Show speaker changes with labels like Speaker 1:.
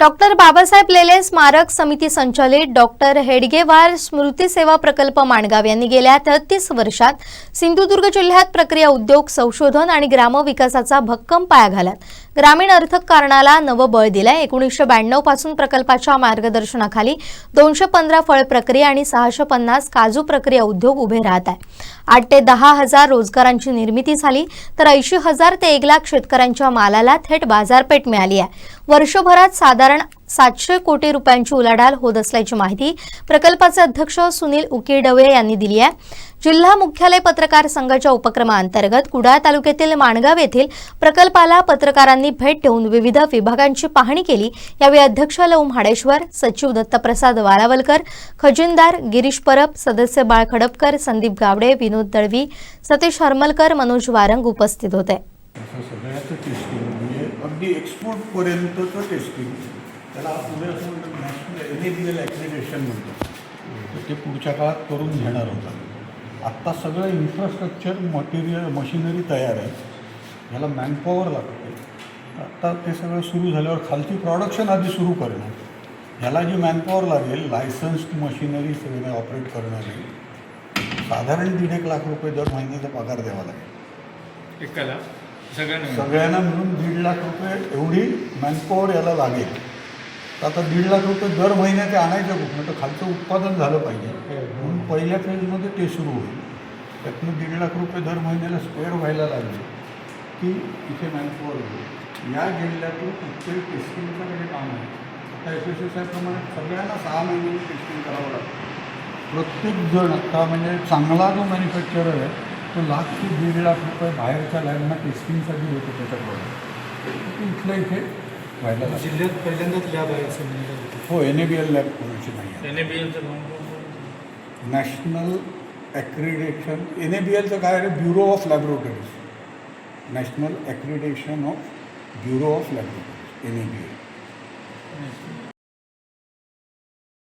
Speaker 1: Doctor Babasaheb लेले स्मारक समिती संचालित डॉक्टर हेडगेवार स्मृती सेवा प्रकल्प माणगाव यांनी गेल्या तेहतीस वर्षात सिंधुदुर्ग जिल्ह्यात प्रक्रिया उद्योग संशोधन आणि ग्रामविकासाचा भक्कम पाया घालत ग्रामीण अर्थकारणाला नवं बळ दिलंय. एकोणीसशे ब्याण्णवपासून प्रकल्पाच्या मार्गदर्शनाखाली दोनशे पंधरा फळ प्रक्रिया आणि सहाशे पन्नास काजू प्रक्रिया उद्योग उभे राहत आहे. आठ ते दहा हजार रोजगारांची निर्मिती झाली तर ऐंशी हजार ते एक लाख शेतकऱ्यांच्या मालाला थेट बाजारपेठ मिळाली आहे. वर्षभरात साधारण सातशे कोटी रुपयांची उलाढाल होत असल्याची माहिती प्रकल्पाचे अध्यक्ष सुनील उकिडवे यांनी दिली आहे. जिल्हा मुख्यालय पत्रकार संघाच्या उपक्रमाअंतर्गत कुडाळ तालुक्यातील माणगाव येथील प्रकल्पाला पत्रकारांनी भेट देऊन विविध विभागांची पाहणी केली. यावेळी अध्यक्ष लव म्हाडेश्वर सचिव दत्तप्रसाद वाळावलकर खजिनदार गिरीश परब सदस्य बाळ खडपकर संदीप गावडे विनोद दळवी सतीश हरमलकर मनोज वारंग उपस्थित होते.
Speaker 2: टेस्टिंग त्याला पुढे असं म्हणतात नॅशनल ॲक्रिडेशन म्हणतात. ते पुढच्या काळात करून घेणार होता. आत्ता सगळं इन्फ्रास्ट्रक्चर मटेरियल मशिनरी तयार आहे. ह्याला मॅनपॉवर लागते. आत्ता ते सगळं सुरू झाल्यावर खालची प्रॉडक्शन आधी सुरू करणं ह्याला जी मॅनपॉवर लागेल लायसन्स्ड मशिनरी सगळं ऑपरेट करणारी साधारण दीड एक लाख रुपये दर महिन्याचा पगार द्यावा लागेल.
Speaker 3: एकाला सगळ्यांना.
Speaker 2: सगळ्यांना मिळून दीड लाख रुपये एवढी मॅनपॉवर याला लागेल. तर आता दीड लाख रुपये दर महिन्याचे आणायचं कुठनं तर खालचं उत्पादन झालं पाहिजे. म्हणून पहिल्या फेजमध्ये ते सुरू होईल. त्यातनं दीड लाख रुपये दर महिन्याला स्पेअर व्हायला लागले की इथे मॅनपॉवर होईल या जिल्ह्यातून कुठचंही टेस्टिंगचं काही काम आहे. आता एस एस आयप्रमाणे सगळ्यांना सहा महिन्यांनी टेस्टिंग करावं लागतं. प्रत्येक जण आता म्हणजे चांगला जो मॅन्युफॅक्चरर आहे तो लाख ते दीड लाख रुपये बाहेरच्या लॅबना टेस्टिंगसाठी होतो त्याच्याकडे ते इथल्या इथे व्हायला लागलं
Speaker 4: जिल्ह्यात पहिल्यांदाच लॅब आहे असं म्हणलं.
Speaker 2: हो N A B L lab कोणाची नाही आहे.
Speaker 3: NABL चं काम कोण-
Speaker 2: national accreditation N A B एलचं काय आहे? Bureau of laboratories national accreditation of bureau of laboratories N A B L